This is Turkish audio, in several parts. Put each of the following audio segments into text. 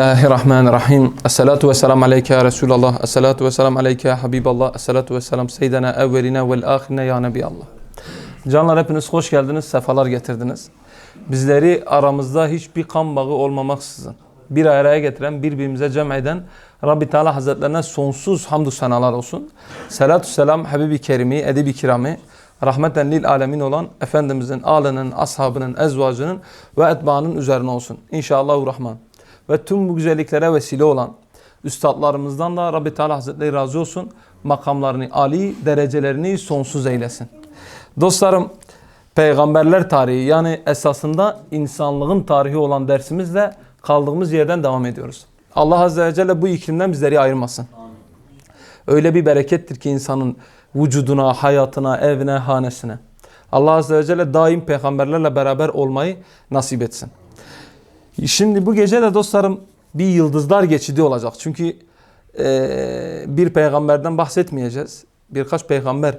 Bismillahirrahmanirrahim. Esselatu ve selam aleyke ya Resulallah. Esselatu ve selam aleyke ya Habiballah. Esselatu ve selam seyyidina evveline vel ahirine ya Nebiyallah. Canlar hepiniz hoş geldiniz, sefalar getirdiniz. Bizleri aramızda hiçbir kan bağı olmamaksızın bir araya getiren, birbirimize cem eden Rabbi Teala Hazretlerine sonsuz hamdü senalar olsun. Selatü selam Habibi Kerimi, Edebi Kirami, rahmeten lil alemin olan Efendimizin, alının, ashabının, ezvacının ve etbaanın üzerine olsun. İnşallahü Rahman. Ve tüm bu güzelliklere vesile olan üstadlarımızdan da Rabbi Teala Hazretleri razı olsun. Makamlarını Ali, derecelerini sonsuz eylesin. Dostlarım, peygamberler tarihi yani esasında insanlığın tarihi olan dersimizle kaldığımız yerden devam ediyoruz. Allah Azze ve Celle bu iklimden bizleri ayırmasın. Öyle bir berekettir ki insanın vücuduna, hayatına, evine, hanesine. Allah Azze ve Celle daim peygamberlerle beraber olmayı nasip etsin. Şimdi bu gece de dostlarım bir yıldızlar geçidi olacak. Çünkü e, bir peygamberden bahsetmeyeceğiz. Birkaç peygamber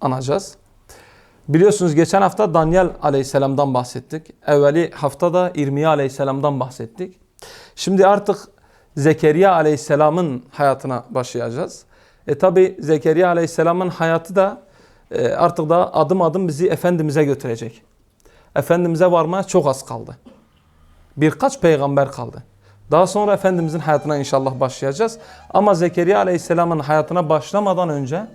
anacağız. Biliyorsunuz geçen hafta Daniel aleyhisselamdan bahsettik. Evveli haftada İrmiye aleyhisselamdan bahsettik. Şimdi artık Zekeriya aleyhisselamın hayatına başlayacağız. E tabi Zekeriya aleyhisselamın hayatı da e, artık da adım adım bizi Efendimiz'e götürecek. Efendimiz'e varmaya çok az kaldı. Birkaç peygamber kaldı. Daha sonra Efendimiz'in hayatına inşallah başlayacağız. Ama Zekeriya aleyhisselamın hayatına başlamadan önce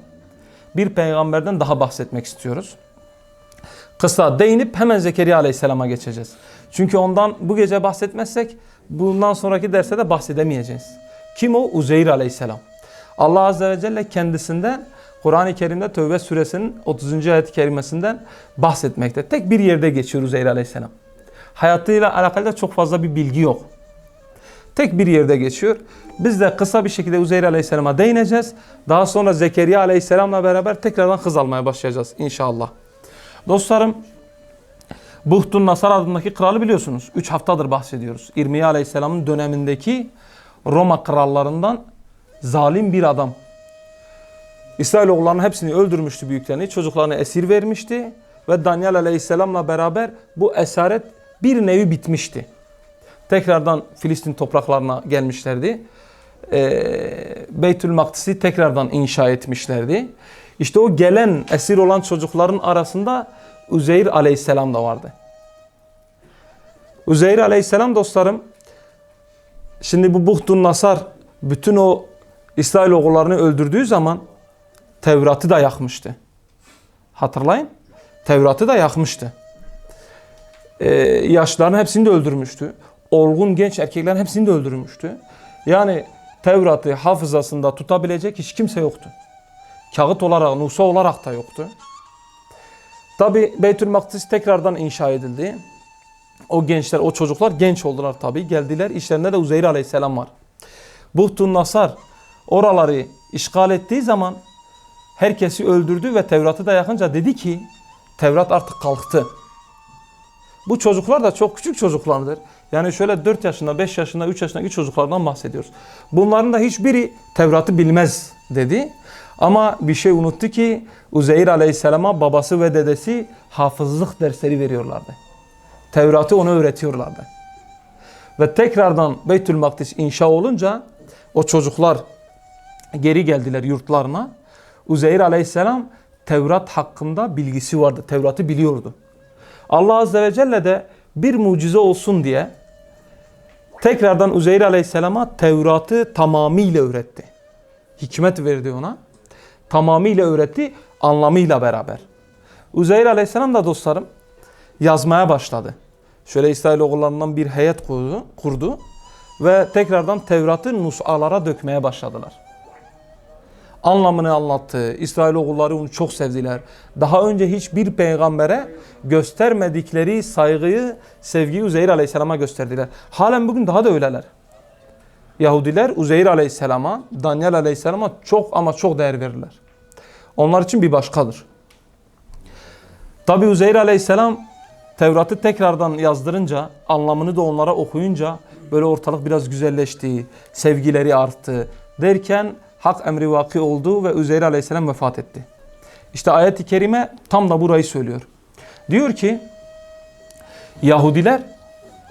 bir peygamberden daha bahsetmek istiyoruz. Kısa değinip hemen Zekeriya aleyhisselama geçeceğiz. Çünkü ondan bu gece bahsetmezsek bundan sonraki derste de bahsedemeyeceğiz. Kim o? Uzeyr aleyhisselam. Allah azze ve celle kendisinden Kur'an-ı Kerim'de Tövbe suresinin 30. ayet-i kerimesinden bahsetmekte. Tek bir yerde geçiyor Uzeyr aleyhisselam. Hayatıyla alakalı da çok fazla bir bilgi yok. Tek bir yerde geçiyor. Biz de kısa bir şekilde Uzeyr Aleyhisselam'a değineceğiz. Daha sonra Zekeriya Aleyhisselam'la beraber tekrardan hız almaya başlayacağız inşallah. Dostlarım, Buhtun Nasar adındaki kralı biliyorsunuz. 3 haftadır bahsediyoruz. İrmiye Aleyhisselam'ın dönemindeki Roma krallarından zalim bir adam. İsrailoğullarının hepsini öldürmüştü büyüklerini. Çocuklarını esir vermişti. Ve Daniel Aleyhisselam'la beraber bu esaret bir nevi bitmişti. Tekrardan Filistin topraklarına gelmişlerdi. Ee, Beytül Makdis'i tekrardan inşa etmişlerdi. İşte o gelen esir olan çocukların arasında Uzeyr aleyhisselam da vardı. Uzeyr aleyhisselam dostlarım şimdi bu Buhtun Nasar bütün o İsrail oğullarını öldürdüğü zaman Tevrat'ı da yakmıştı. Hatırlayın. Tevrat'ı da yakmıştı. Ee, yaşlıların hepsini de öldürmüştü. Olgun genç erkeklerin hepsini de öldürmüştü. Yani Tevrat'ı hafızasında tutabilecek hiç kimse yoktu. Kağıt olarak, nusa olarak da yoktu. Tabi Beytül Makdis tekrardan inşa edildi. O gençler, o çocuklar genç oldular tabi. Geldiler, işlerinde de Uzeyr Aleyhisselam var. Buhtun Nasar oraları işgal ettiği zaman herkesi öldürdü ve Tevrat'ı da yakınca dedi ki Tevrat artık kalktı. Bu çocuklar da çok küçük çocuklardır. Yani şöyle 4 yaşında, 5 yaşında, 3 yaşındaki çocuklardan bahsediyoruz. Bunların da hiçbiri Tevrat'ı bilmez dedi. Ama bir şey unuttu ki Uzeyr Aleyhisselam'a babası ve dedesi hafızlık dersleri veriyorlardı. Tevrat'ı ona öğretiyorlardı. Ve tekrardan Beytül Makdis inşa olunca o çocuklar geri geldiler yurtlarına. Uzeyr Aleyhisselam Tevrat hakkında bilgisi vardı. Tevrat'ı biliyordu. Allah Azze ve Celle de bir mucize olsun diye tekrardan Uzeyr Aleyhisselam'a Tevrat'ı tamamıyla öğretti. Hikmet verdi ona. Tamamıyla öğretti, anlamıyla beraber. Uzeyr Aleyhisselam da dostlarım yazmaya başladı. Şöyle İsrailoğullarından bir heyet kurdu, kurdu ve tekrardan Tevrat'ı nusalara dökmeye başladılar. Anlamını anlattı. İsrailoğulları onu çok sevdiler. Daha önce hiçbir peygambere göstermedikleri saygıyı, sevgiyi Uzeyr Aleyhisselam'a gösterdiler. Halen bugün daha da öyleler. Yahudiler Uzeyr Aleyhisselam'a, Daniel Aleyhisselam'a çok ama çok değer verirler. Onlar için bir başkadır. Tabi Uzeyr Aleyhisselam Tevrat'ı tekrardan yazdırınca, anlamını da onlara okuyunca böyle ortalık biraz güzelleşti, sevgileri arttı derken hak emri vaki oldu ve Üzeyr Aleyhisselam vefat etti. İşte ayet-i kerime tam da burayı söylüyor. Diyor ki Yahudiler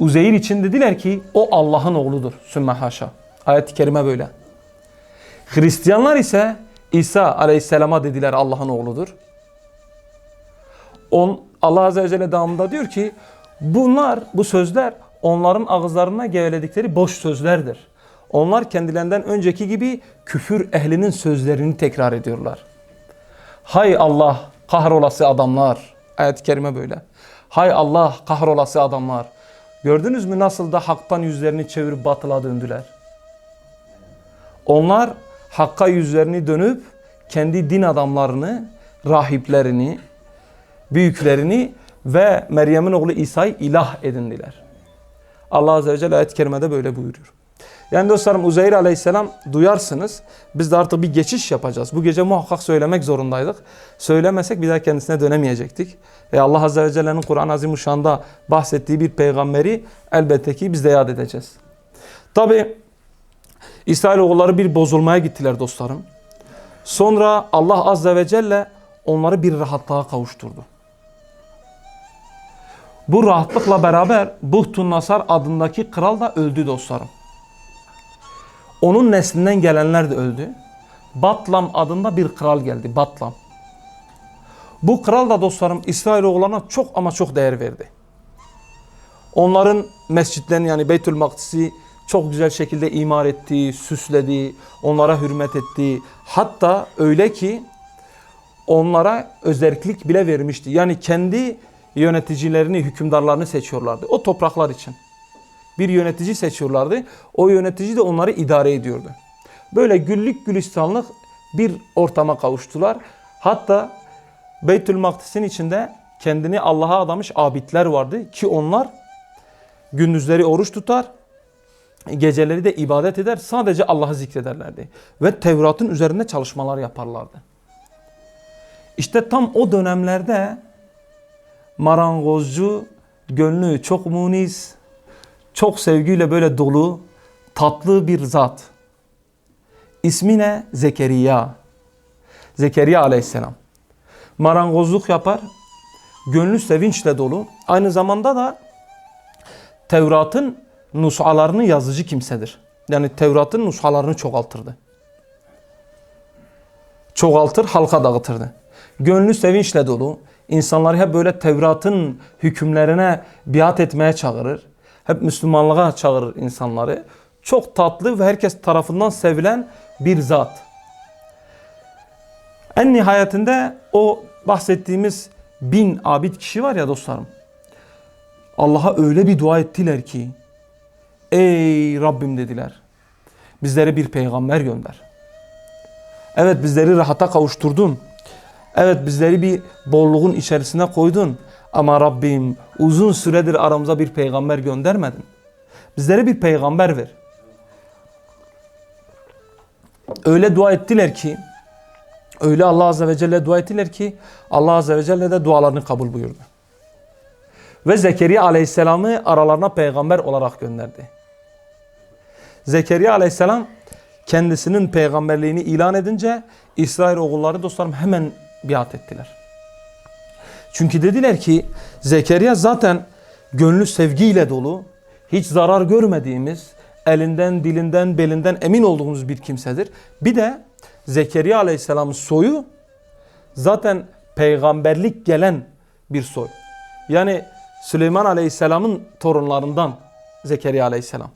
Uzeyr için dediler ki o Allah'ın oğludur. Sümme haşa. Ayet-i kerime böyle. Hristiyanlar ise İsa aleyhisselama dediler Allah'ın oğludur. On, Allah Azze ve Celle devamında diyor ki bunlar bu sözler onların ağızlarına geveledikleri boş sözlerdir. Onlar kendilerinden önceki gibi küfür ehlinin sözlerini tekrar ediyorlar. Hay Allah kahrolası adamlar. Ayet-i kerime böyle. Hay Allah kahrolası adamlar. Gördünüz mü nasıl da haktan yüzlerini çevirip batıla döndüler. Onlar hakka yüzlerini dönüp kendi din adamlarını, rahiplerini, büyüklerini ve Meryem'in oğlu İsa'yı ilah edindiler. Allah Azze ve Celle ayet-i kerimede böyle buyuruyor. Yani dostlarım Uzeyr Aleyhisselam duyarsınız. Biz de artık bir geçiş yapacağız. Bu gece muhakkak söylemek zorundaydık. Söylemesek bir daha kendisine dönemeyecektik. E Allah Azze ve Celle'nin Kur'an-ı Azimuşşan'da bahsettiği bir peygamberi elbette ki biz de yad edeceğiz. Tabi İsrailoğulları bir bozulmaya gittiler dostlarım. Sonra Allah Azze ve Celle onları bir rahatlığa kavuşturdu. Bu rahatlıkla beraber Buhtun Nasar adındaki kral da öldü dostlarım. Onun neslinden gelenler de öldü. Batlam adında bir kral geldi. Batlam. Bu kral da dostlarım İsrailoğullarına çok ama çok değer verdi. Onların mescitlerini yani Beytül Makdis'i çok güzel şekilde imar etti, süsledi, onlara hürmet etti. Hatta öyle ki onlara özellik bile vermişti. Yani kendi yöneticilerini, hükümdarlarını seçiyorlardı. O topraklar için. Bir yönetici seçiyorlardı. O yönetici de onları idare ediyordu. Böyle güllük gülistanlık bir ortama kavuştular. Hatta Beytül Makdis'in içinde kendini Allah'a adamış abidler vardı ki onlar gündüzleri oruç tutar, geceleri de ibadet eder, sadece Allah'ı zikrederlerdi. Ve Tevrat'ın üzerinde çalışmalar yaparlardı. İşte tam o dönemlerde marangozcu, gönlü çok muniz, çok sevgiyle böyle dolu, tatlı bir zat. İsmi ne? Zekeriya. Zekeriya aleyhisselam. Marangozluk yapar, gönlü sevinçle dolu. Aynı zamanda da Tevrat'ın nushalarını yazıcı kimsedir. Yani Tevrat'ın nushalarını çoğaltırdı. Çoğaltır, halka dağıtırdı. Gönlü sevinçle dolu. İnsanları hep böyle Tevrat'ın hükümlerine biat etmeye çağırır. Hep Müslümanlığa çağırır insanları. Çok tatlı ve herkes tarafından sevilen bir zat. En nihayetinde o bahsettiğimiz bin abid kişi var ya dostlarım. Allah'a öyle bir dua ettiler ki Ey Rabbim dediler. Bizlere bir peygamber gönder. Evet bizleri rahata kavuşturdun. Evet bizleri bir bolluğun içerisine koydun. Ama Rabbim uzun süredir aramıza bir peygamber göndermedin. Bizlere bir peygamber ver. Öyle dua ettiler ki öyle Allah Azze ve Celle dua ettiler ki Allah Azze ve Celle de dualarını kabul buyurdu. Ve Zekeriya Aleyhisselam'ı aralarına peygamber olarak gönderdi. Zekeriya Aleyhisselam kendisinin peygamberliğini ilan edince İsrail oğulları dostlarım hemen biat ettiler. Çünkü dediler ki Zekeriya zaten gönlü sevgiyle dolu, hiç zarar görmediğimiz, elinden, dilinden, belinden emin olduğumuz bir kimsedir. Bir de Zekeriya Aleyhisselam'ın soyu zaten peygamberlik gelen bir soy. Yani Süleyman Aleyhisselam'ın torunlarından Zekeriya Aleyhisselam.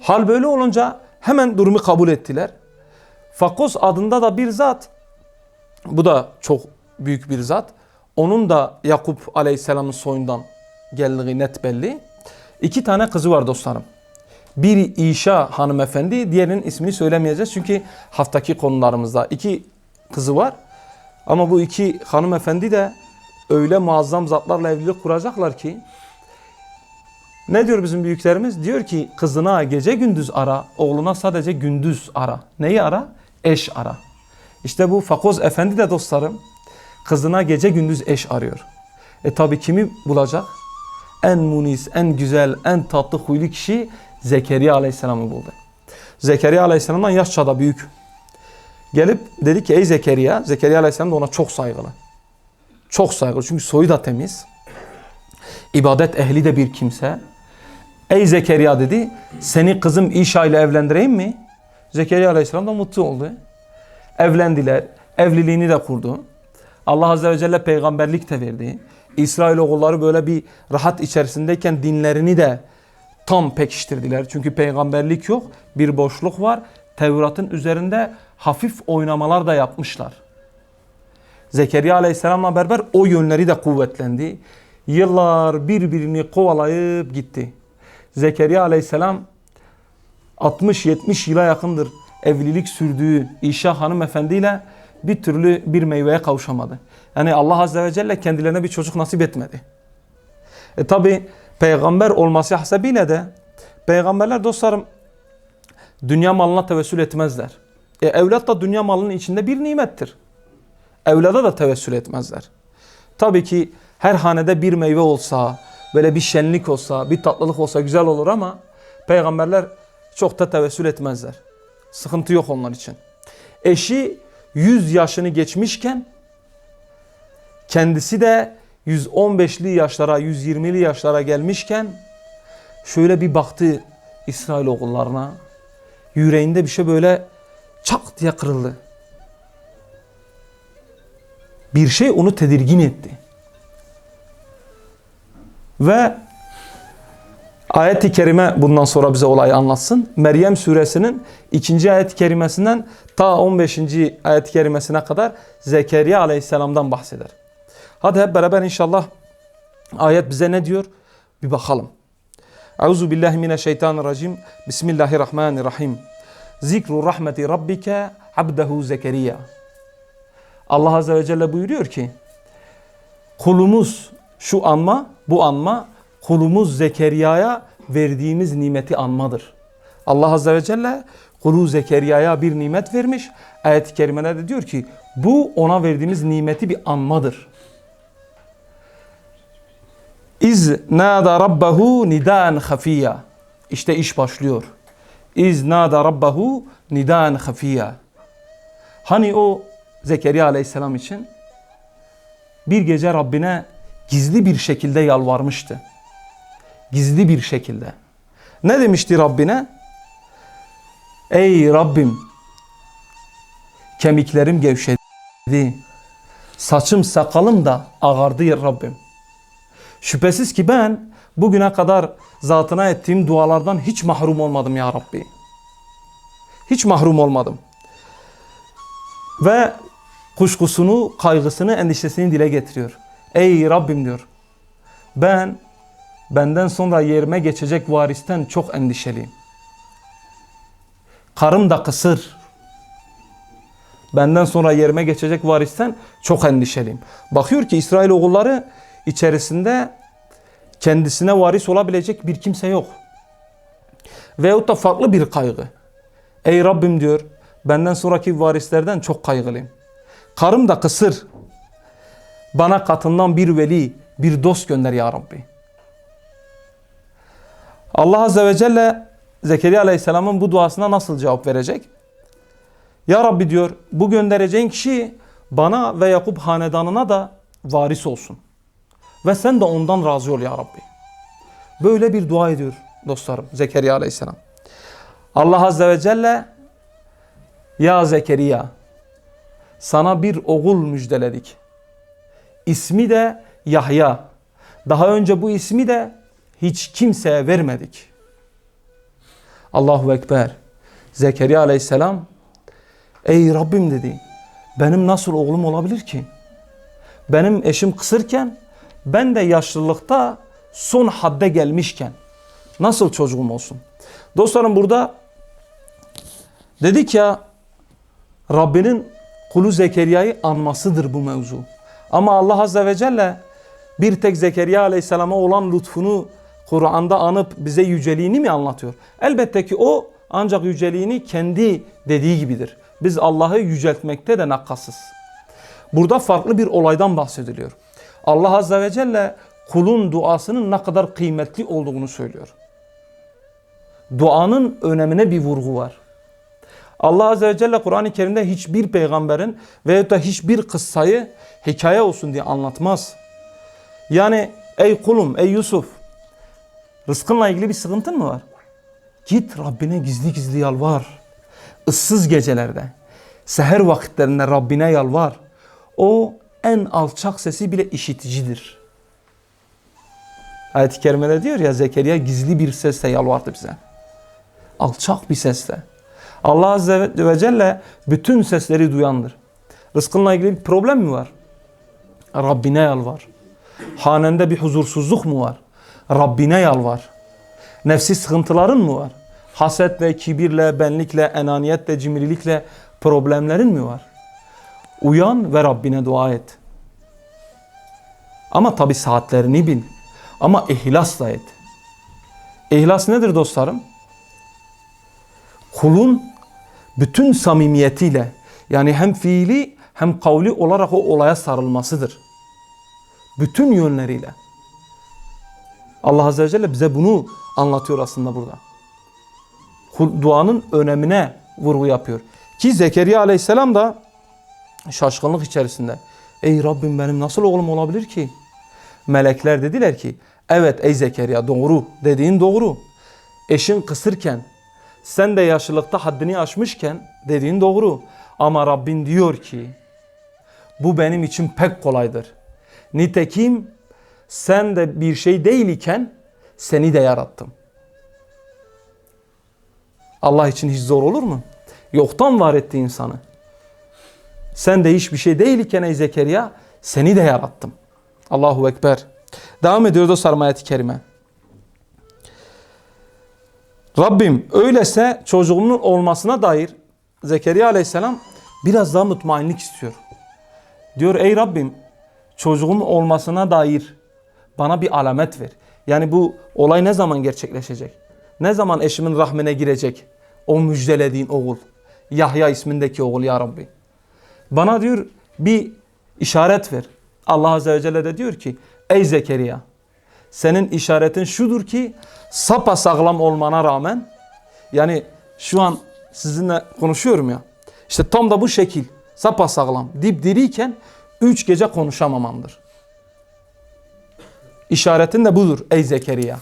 Hal böyle olunca hemen durumu kabul ettiler. Fakos adında da bir zat, bu da çok büyük bir zat. Onun da Yakup Aleyhisselam'ın soyundan geldiği net belli. İki tane kızı var dostlarım. Biri İşa hanımefendi, diğerinin ismini söylemeyeceğiz. Çünkü haftaki konularımızda iki kızı var. Ama bu iki hanımefendi de öyle muazzam zatlarla evlilik kuracaklar ki ne diyor bizim büyüklerimiz? Diyor ki kızına gece gündüz ara, oğluna sadece gündüz ara. Neyi ara? Eş ara. İşte bu Fakoz Efendi de dostlarım kızına gece gündüz eş arıyor. E tabi kimi bulacak? En munis, en güzel, en tatlı huylu kişi Zekeriya Aleyhisselam'ı buldu. Zekeriya Aleyhisselam'dan yaşça da büyük. Gelip dedi ki ey Zekeriya, Zekeriya Aleyhisselam da ona çok saygılı. Çok saygılı çünkü soyu da temiz. ibadet ehli de bir kimse. Ey Zekeriya dedi, seni kızım İşa ile evlendireyim mi? Zekeriya aleyhisselam da mutlu oldu. Evlendiler, evliliğini de kurdu. Allah Azze ve Celle peygamberlik de verdi. İsrailoğulları böyle bir rahat içerisindeyken dinlerini de tam pekiştirdiler. Çünkü peygamberlik yok, bir boşluk var. Tevrat'ın üzerinde hafif oynamalar da yapmışlar. Zekeriya Aleyhisselam'la beraber o yönleri de kuvvetlendi. Yıllar birbirini kovalayıp gitti. Zekeriya Aleyhisselam 60-70 yıla yakındır evlilik sürdüğü İşa hanımefendiyle bir türlü bir meyveye kavuşamadı. Yani Allah Azze ve Celle kendilerine bir çocuk nasip etmedi. E tabi peygamber olması hasebiyle de peygamberler dostlarım dünya malına tevessül etmezler. E evlat da dünya malının içinde bir nimettir. Evlada da tevessül etmezler. Tabii ki her hanede bir meyve olsa, böyle bir şenlik olsa, bir tatlılık olsa güzel olur ama peygamberler çok da tevessül etmezler. Sıkıntı yok onlar için. Eşi 100 yaşını geçmişken kendisi de 115'li yaşlara, 120'li yaşlara gelmişken şöyle bir baktı İsrail oğullarına. Yüreğinde bir şey böyle çak diye kırıldı. Bir şey onu tedirgin etti. Ve ayet-i kerime bundan sonra bize olayı anlatsın. Meryem suresinin ikinci ayet-i kerimesinden ta 15. ayet-i kerimesine kadar Zekeriya aleyhisselamdan bahseder. Hadi hep beraber inşallah ayet bize ne diyor? Bir bakalım. Euzu billahi mineşşeytanirracim. Bismillahirrahmanirrahim. Zikru rahmeti rabbike abdehu Zekeriya. Allah Azze ve Celle buyuruyor ki kulumuz şu anma bu anma kulumuz Zekeriya'ya verdiğimiz nimeti anmadır. Allah Azze ve Celle kulu Zekeriya'ya bir nimet vermiş. Ayet-i Kerime'de diyor ki bu ona verdiğimiz nimeti bir anmadır. İz nada rabbahu nidan hafiya. İşte iş başlıyor. İz nada rabbahu nidan hafiya. Hani o Zekeriya aleyhisselam için bir gece Rabbine gizli bir şekilde yalvarmıştı. Gizli bir şekilde. Ne demişti Rabbine? Ey Rabbim kemiklerim gevşedi. Saçım sakalım da ağardı ya Rabbim. Şüphesiz ki ben bugüne kadar zatına ettiğim dualardan hiç mahrum olmadım ya Rabbi. Hiç mahrum olmadım. Ve kuşkusunu, kaygısını, endişesini dile getiriyor. Ey Rabbim diyor. Ben benden sonra yerime geçecek varisten çok endişeliyim. Karım da kısır. Benden sonra yerime geçecek varisten çok endişeliyim. Bakıyor ki İsrail oğulları içerisinde kendisine varis olabilecek bir kimse yok. Veyahut da farklı bir kaygı. Ey Rabbim diyor benden sonraki varislerden çok kaygılıyım. Karım da kısır. Bana katından bir veli, bir dost gönder ya Rabbi. Allah Azze ve Celle Zekeriya Aleyhisselam'ın bu duasına nasıl cevap verecek? Ya Rabbi diyor bu göndereceğin kişi bana ve Yakup hanedanına da varis olsun. Ve sen de ondan razı ol ya Rabbi. Böyle bir dua ediyor dostlarım Zekeriya Aleyhisselam. Allah Azze ve Celle ya Zekeriya sana bir oğul müjdeledik. İsmi de Yahya. Daha önce bu ismi de hiç kimseye vermedik. Allahu Ekber. Zekeriya aleyhisselam ey Rabbim dedi. Benim nasıl oğlum olabilir ki? Benim eşim kısırken ben de yaşlılıkta son hadde gelmişken nasıl çocuğum olsun? Dostlarım burada dedik ya Rabbinin kulu Zekeriya'yı anmasıdır bu mevzu. Ama Allah Azze ve Celle bir tek Zekeriya Aleyhisselam'a olan lütfunu Kur'an'da anıp bize yüceliğini mi anlatıyor? Elbette ki o ancak yüceliğini kendi dediği gibidir. Biz Allah'ı yüceltmekte de nakkasız. Burada farklı bir olaydan bahsediliyor. Allah Azze ve Celle kulun duasının ne kadar kıymetli olduğunu söylüyor. Duanın önemine bir vurgu var. Allah Azze ve Celle Kur'an-ı Kerim'de hiçbir peygamberin veyahut da hiçbir kıssayı hikaye olsun diye anlatmaz. Yani Ey kulum, ey Yusuf. Rızkınla ilgili bir sıkıntın mı var? Git Rabbine gizli gizli yalvar. Issız gecelerde, seher vakitlerinde Rabbine yalvar. O en alçak sesi bile işiticidir. Ayet-i Kerime'de diyor ya Zekeriya gizli bir sesle yalvardı bize. Alçak bir sesle. Allah Azze ve Celle bütün sesleri duyandır. Rızkınla ilgili bir problem mi var? Rabbine yalvar. Hanende bir huzursuzluk mu var? Rabbine yalvar. Nefsi sıkıntıların mı var? Hasetle, kibirle, benlikle, enaniyetle, cimrilikle problemlerin mi var? Uyan ve Rabbine dua et. Ama tabi saatlerini bil. Ama ihlasla et. İhlas nedir dostlarım? Kulun bütün samimiyetiyle yani hem fiili hem kavli olarak o olaya sarılmasıdır. Bütün yönleriyle. Allah Azze ve Celle bize bunu anlatıyor aslında burada. Duanın önemine vurgu yapıyor. Ki Zekeriya Aleyhisselam da şaşkınlık içerisinde. Ey Rabbim benim nasıl oğlum olabilir ki? Melekler dediler ki evet ey Zekeriya doğru dediğin doğru. Eşin kısırken sen de yaşlılıkta haddini aşmışken dediğin doğru. Ama Rabbin diyor ki bu benim için pek kolaydır. Nitekim sen de bir şey değil iken seni de yarattım. Allah için hiç zor olur mu? Yoktan var etti insanı. Sen de hiçbir şey değil iken ey Zekeriya seni de yarattım. Allahu Ekber. Devam ediyor dostlarım ayet-i kerime. Rabbim öylese çocuğumun olmasına dair Zekeriya aleyhisselam biraz daha mutmainlik istiyor. Diyor ey Rabbim çocuğum olmasına dair bana bir alamet ver. Yani bu olay ne zaman gerçekleşecek? Ne zaman eşimin rahmine girecek? O müjdelediğin oğul. Yahya ismindeki oğul ya Rabbi. Bana diyor bir işaret ver. Allah Azze ve Celle de diyor ki ey Zekeriya senin işaretin şudur ki sapasağlam olmana rağmen yani şu an sizinle konuşuyorum ya işte tam da bu şekil sapasağlam dipdiriyken üç gece konuşamamandır. İşaretin de budur ey Zekeriya.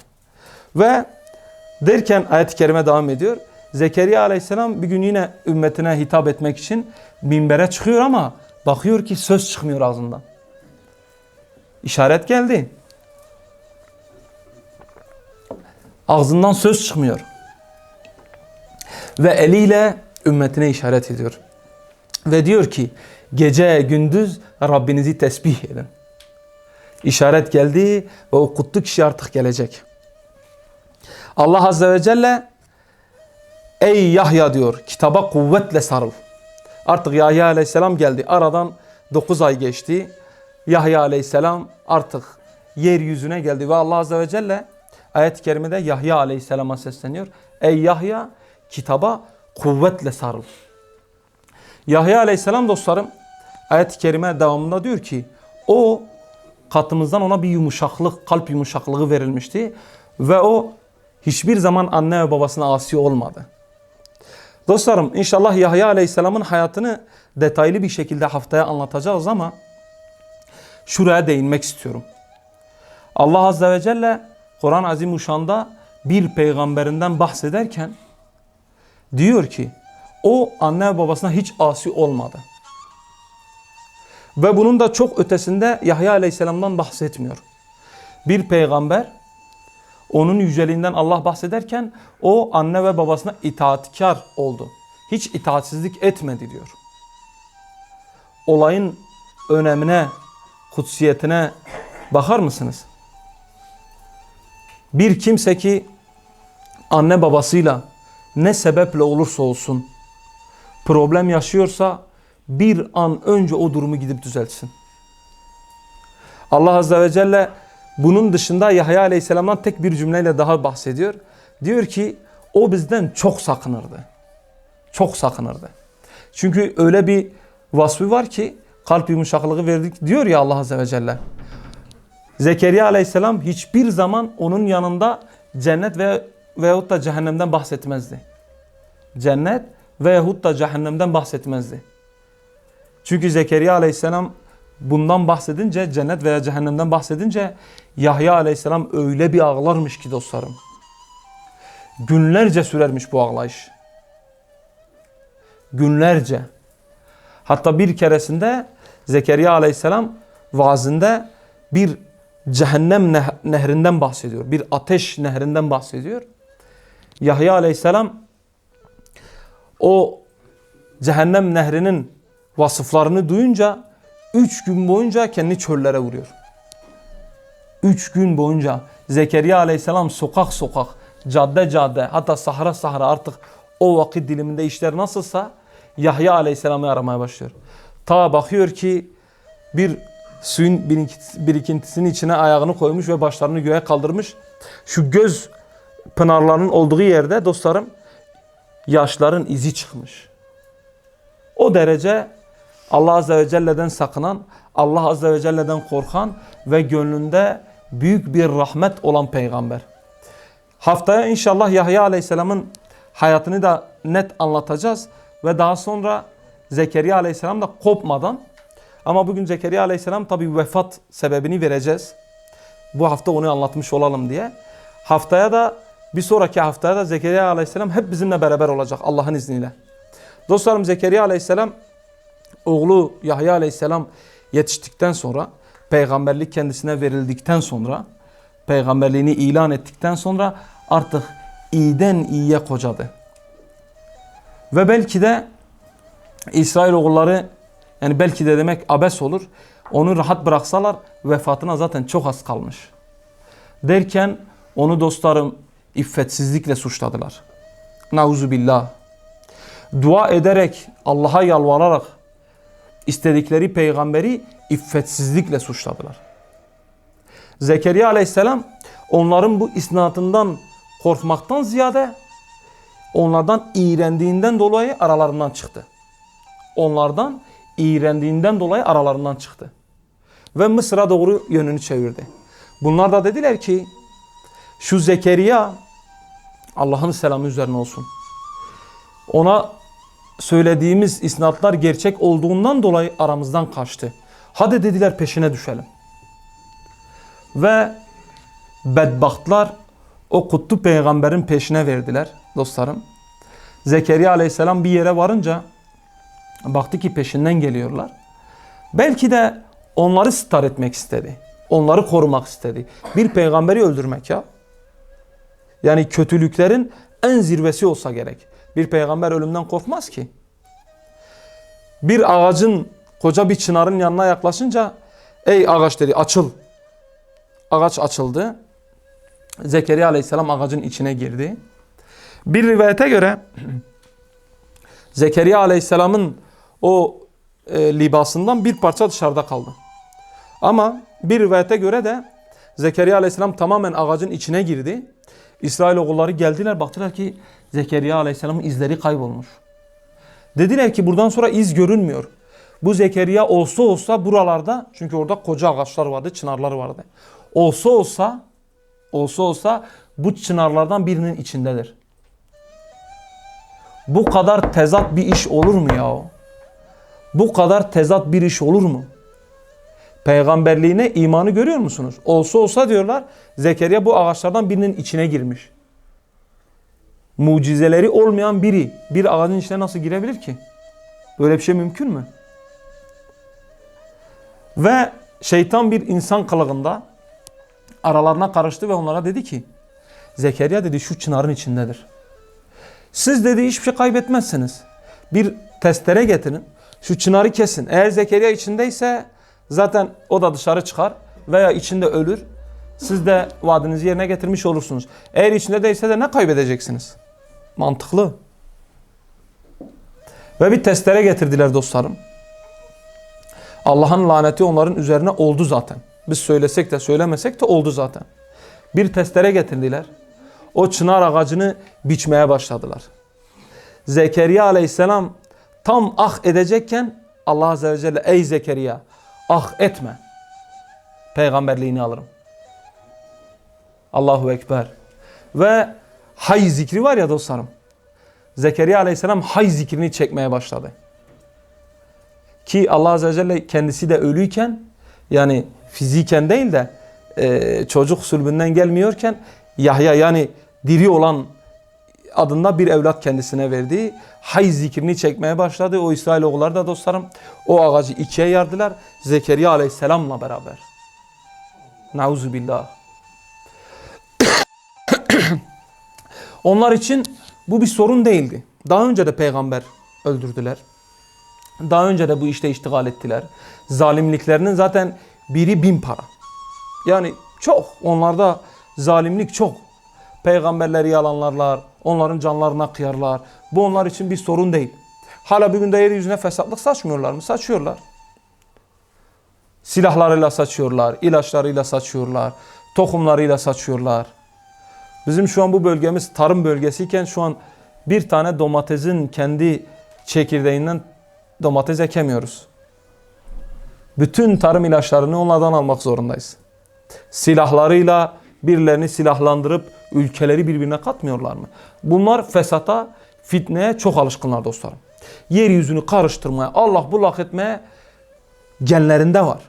Ve derken ayet-i kerime devam ediyor. Zekeriya aleyhisselam bir gün yine ümmetine hitap etmek için minbere çıkıyor ama bakıyor ki söz çıkmıyor ağzından. İşaret geldi. Ağzından söz çıkmıyor. Ve eliyle ümmetine işaret ediyor. Ve diyor ki gece gündüz Rabbinizi tesbih edin. İşaret geldi ve o kutlu kişi artık gelecek. Allah Azze ve Celle ey Yahya diyor kitaba kuvvetle sarıl. Artık Yahya Aleyhisselam geldi. Aradan 9 ay geçti. Yahya Aleyhisselam artık yeryüzüne geldi ve Allah Azze ve Celle ayet-i kerimede Yahya Aleyhisselam'a sesleniyor. Ey Yahya kitaba kuvvetle sarıl. Yahya Aleyhisselam dostlarım ayet-i kerime devamında diyor ki o katımızdan ona bir yumuşaklık, kalp yumuşaklığı verilmişti ve o hiçbir zaman anne ve babasına asi olmadı. Dostlarım inşallah Yahya Aleyhisselam'ın hayatını detaylı bir şekilde haftaya anlatacağız ama şuraya değinmek istiyorum. Allah Azze ve Celle Kur'an-ı Azimuşşan'da bir peygamberinden bahsederken diyor ki o anne ve babasına hiç asi olmadı. Ve bunun da çok ötesinde Yahya Aleyhisselam'dan bahsetmiyor. Bir peygamber onun yüceliğinden Allah bahsederken o anne ve babasına itaatkar oldu. Hiç itaatsizlik etmedi diyor. Olayın önemine, kutsiyetine bakar mısınız? Bir kimse ki anne babasıyla ne sebeple olursa olsun problem yaşıyorsa bir an önce o durumu gidip düzeltsin. Allah Azze ve Celle bunun dışında Yahya Aleyhisselam'dan tek bir cümleyle daha bahsediyor. Diyor ki o bizden çok sakınırdı. Çok sakınırdı. Çünkü öyle bir vasfı var ki kalp yumuşaklığı verdik diyor ya Allah Azze ve Celle. Zekeriya Aleyhisselam hiçbir zaman onun yanında cennet ve veyahut da cehennemden bahsetmezdi. Cennet veyahut da cehennemden bahsetmezdi. Çünkü Zekeriya Aleyhisselam bundan bahsedince cennet veya cehennemden bahsedince Yahya aleyhisselam öyle bir ağlarmış ki dostlarım. Günlerce sürermiş bu ağlayış. Günlerce. Hatta bir keresinde Zekeriya aleyhisselam vaazinde bir cehennem neh- nehrinden bahsediyor. Bir ateş nehrinden bahsediyor. Yahya aleyhisselam o cehennem nehrinin vasıflarını duyunca üç gün boyunca kendini çöllere vuruyor. Üç gün boyunca Zekeriya aleyhisselam sokak sokak, cadde cadde hatta sahra sahra artık o vakit diliminde işler nasılsa Yahya aleyhisselamı aramaya başlıyor. Ta bakıyor ki bir suyun birik- birikintisinin içine ayağını koymuş ve başlarını göğe kaldırmış. Şu göz pınarlarının olduğu yerde dostlarım yaşların izi çıkmış. O derece Allah Azze ve Celle'den sakınan, Allah Azze ve Celle'den korkan ve gönlünde büyük bir rahmet olan peygamber. Haftaya inşallah Yahya Aleyhisselam'ın hayatını da net anlatacağız ve daha sonra Zekeriya Aleyhisselam da kopmadan ama bugün Zekeriya Aleyhisselam tabi vefat sebebini vereceğiz. Bu hafta onu anlatmış olalım diye. Haftaya da bir sonraki haftaya da Zekeriya Aleyhisselam hep bizimle beraber olacak Allah'ın izniyle. Dostlarım Zekeriya Aleyhisselam oğlu Yahya Aleyhisselam yetiştikten sonra peygamberlik kendisine verildikten sonra peygamberliğini ilan ettikten sonra artık iyiden iyiye kocadı. Ve belki de İsrail oğulları yani belki de demek abes olur. Onu rahat bıraksalar vefatına zaten çok az kalmış. Derken onu dostlarım iffetsizlikle suçladılar. Nauzu billah. Dua ederek Allah'a yalvararak istedikleri peygamberi iffetsizlikle suçladılar. Zekeriya aleyhisselam onların bu isnatından korkmaktan ziyade onlardan iğrendiğinden dolayı aralarından çıktı. Onlardan iğrendiğinden dolayı aralarından çıktı. Ve Mısır'a doğru yönünü çevirdi. Bunlar da dediler ki şu Zekeriya Allah'ın selamı üzerine olsun. Ona söylediğimiz isnatlar gerçek olduğundan dolayı aramızdan kaçtı. Hadi dediler peşine düşelim. Ve bedbahtlar o kutlu peygamberin peşine verdiler dostlarım. Zekeriya aleyhisselam bir yere varınca baktı ki peşinden geliyorlar. Belki de onları star etmek istedi. Onları korumak istedi. Bir peygamberi öldürmek ya. Yani kötülüklerin en zirvesi olsa gerek. Bir peygamber ölümden korkmaz ki. Bir ağacın koca bir çınarın yanına yaklaşınca ey ağaç dedi açıl. Ağaç açıldı. Zekeriya aleyhisselam ağacın içine girdi. Bir rivayete göre Zekeriya aleyhisselamın o e, libasından bir parça dışarıda kaldı. Ama bir rivayete göre de Zekeriya aleyhisselam tamamen ağacın içine girdi. İsrail oğulları geldiler baktılar ki Zekeriya aleyhisselamın izleri kaybolmuş. Dediler ki buradan sonra iz görünmüyor. Bu Zekeriya olsa olsa buralarda çünkü orada koca ağaçlar vardı, çınarlar vardı. Olsa olsa olsa olsa bu çınarlardan birinin içindedir. Bu kadar tezat bir iş olur mu ya? Bu kadar tezat bir iş olur mu? Peygamberliğine imanı görüyor musunuz? Olsa olsa diyorlar Zekeriya bu ağaçlardan birinin içine girmiş. Mucizeleri olmayan biri bir ağacın içine nasıl girebilir ki? Böyle bir şey mümkün mü? Ve şeytan bir insan kılığında aralarına karıştı ve onlara dedi ki Zekeriya dedi şu çınarın içindedir. Siz dedi hiçbir şey kaybetmezsiniz. Bir testere getirin. Şu çınarı kesin. Eğer Zekeriya içindeyse zaten o da dışarı çıkar veya içinde ölür. Siz de vaadinizi yerine getirmiş olursunuz. Eğer içinde değilse de ne kaybedeceksiniz? Mantıklı. Ve bir testere getirdiler dostlarım. Allah'ın laneti onların üzerine oldu zaten. Biz söylesek de söylemesek de oldu zaten. Bir testere getirdiler. O çınar ağacını biçmeye başladılar. Zekeriya aleyhisselam tam ah edecekken Allah azze ve celle ey Zekeriya ah etme. Peygamberliğini alırım. Allahu Ekber. Ve hay zikri var ya dostlarım. Zekeriya aleyhisselam hay zikrini çekmeye başladı. Ki Allah Azze ve Celle kendisi de ölüyken yani fiziken değil de e, çocuk sulbünden gelmiyorken Yahya yani diri olan adında bir evlat kendisine verdi. Hay zikrini çekmeye başladı. O İsrailoğulları da dostlarım o ağacı ikiye yardılar. Zekeriya aleyhisselamla beraber. Nauzu billah. Onlar için bu bir sorun değildi. Daha önce de peygamber öldürdüler. Daha önce de bu işte iştigal ettiler. Zalimliklerinin zaten biri bin para. Yani çok. Onlarda zalimlik çok. Peygamberleri yalanlarlar. Onların canlarına kıyarlar. Bu onlar için bir sorun değil. Hala bugün de yeryüzüne fesatlık saçmıyorlar mı? Saçıyorlar. Silahlarıyla saçıyorlar, ilaçlarıyla saçıyorlar, tohumlarıyla saçıyorlar. Bizim şu an bu bölgemiz tarım bölgesiyken şu an bir tane domatesin kendi çekirdeğinden domates ekemiyoruz. Bütün tarım ilaçlarını onlardan almak zorundayız. Silahlarıyla birilerini silahlandırıp ülkeleri birbirine katmıyorlar mı? Bunlar fesata, fitneye çok alışkınlar dostlarım. Yeryüzünü karıştırmaya, Allah bullak etmeye genlerinde var.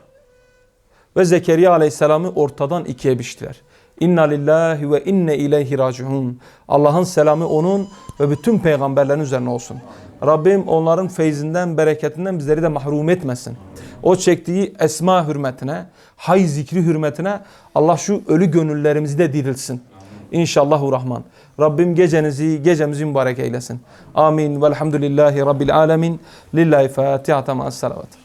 Ve Zekeriya aleyhisselamı ortadan ikiye biçtiler. İnna lillahi ve inne ileyhi raciun. Allah'ın selamı onun ve bütün peygamberlerin üzerine olsun. Rabbim onların feyzinden, bereketinden bizleri de mahrum etmesin. O çektiği esma hürmetine, hay zikri hürmetine Allah şu ölü gönüllerimizi de dirilsin. İnşallahu Rahman. Rabbim gecenizi, gecemizi mübarek eylesin. Amin. Velhamdülillahi Rabbil alemin. Lillahi Fatiha. Ma'as salavat.